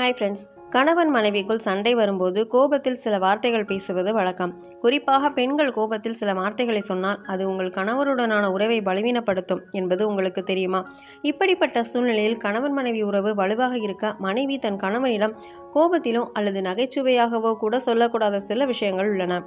Hi friends கணவன் மனைவிக்குள் சண்டை வரும்போது கோபத்தில் சில வார்த்தைகள் பேசுவது வழக்கம். குறிப்பாக பெண்கள் கோபத்தில் சில வார்த்தைகளை சொன்னால் அது உங்கள் கணவருடனான உறவை பலவீனப்படுத்தும் என்பது உங்களுக்கு தெரியுமா? இப்படிப்பட்ட சூழ்நிலையில் கணவன் மனைவி உறவு வலுவாக இருக்க மனைவி தன் கணவனிடம் கோபத்திலோ அல்லது நகைச்சுவையாகவோ கூட சொல்லக்கூடாத சில விஷயங்கள் உள்ளன.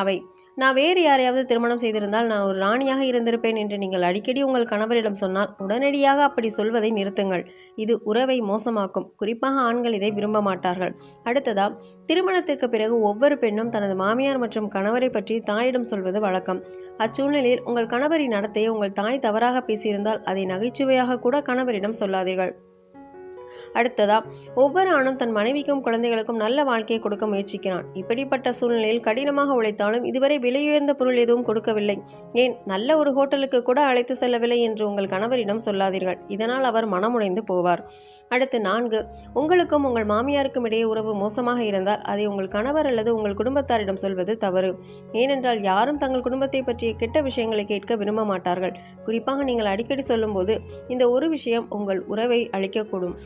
அவை. நான் வேறு யாரையாவது திருமணம் செய்திருந்தால் நான் ஒரு ராணியாக இருந்திருப்பேன் என்று நீங்கள் அடிக்கடி உங்கள் கணவரிடம் சொன்னால் உடனடியாக அப்படி சொல்வதை நிறுத்துங்கள். இது உறவை மோசமாக்கும். குறிப்பாக ஆண்கள் இதை விரும்ப மாட்டார்கள். அடுத்ததா திருமணத்திற்கு பிறகு ஒவ்வொரு பெண்ணும் தனது மாமியார் மற்றும் கணவரை பற்றி தாயிடம் சொல்வது வழக்கம். அச்சூழ்நிலையில் உங்கள் கணவரின் நடத்தையை உங்கள் தாய் தவறாக பேசியிருந்தால் அதை நகைச்சுவையாக கூட கணவரிடம் சொல்லாதீர்கள். அடுத்ததா ஒவ்வொரு ஆணும் தன் மனைவிக்கும் குழந்தைகளுக்கும் நல்ல வாழ்க்கையை கொடுக்க முயற்சிக்கிறான். இப்படிப்பட்ட சூழ்நிலையில் கடினமாக உழைத்தாலும் இதுவரை விலையுயர்ந்த பொருள் எதுவும் கொடுக்கவில்லை. ஏன்? நல்ல ஒரு ஹோட்டலுக்கு கூட அழைத்து செல்லவில்லை என்று உங்கள் கணவரிடம் சொல்லாதீர்கள். இதனால் அவர் மனமுடைந்து போவார். அடுத்து நான்கு உங்களுக்கும் உங்கள் மாமியாருக்கும் இடையே உறவு மோசமாக இருந்தால் அதை உங்கள் கணவர் அல்லது உங்கள் குடும்பத்தாரிடம் சொல்வது தவறு. ஏனென்றால் யாரும் தங்கள் குடும்பத்தை பற்றிய கெட்ட விஷயங்களை கேட்க விரும்ப மாட்டார்கள். குறிப்பாக நீங்கள் அடிக்கடி சொல்லும்போது இந்த ஒரு விஷயம் உங்கள் உறவை அழிக்கக்கூடும்.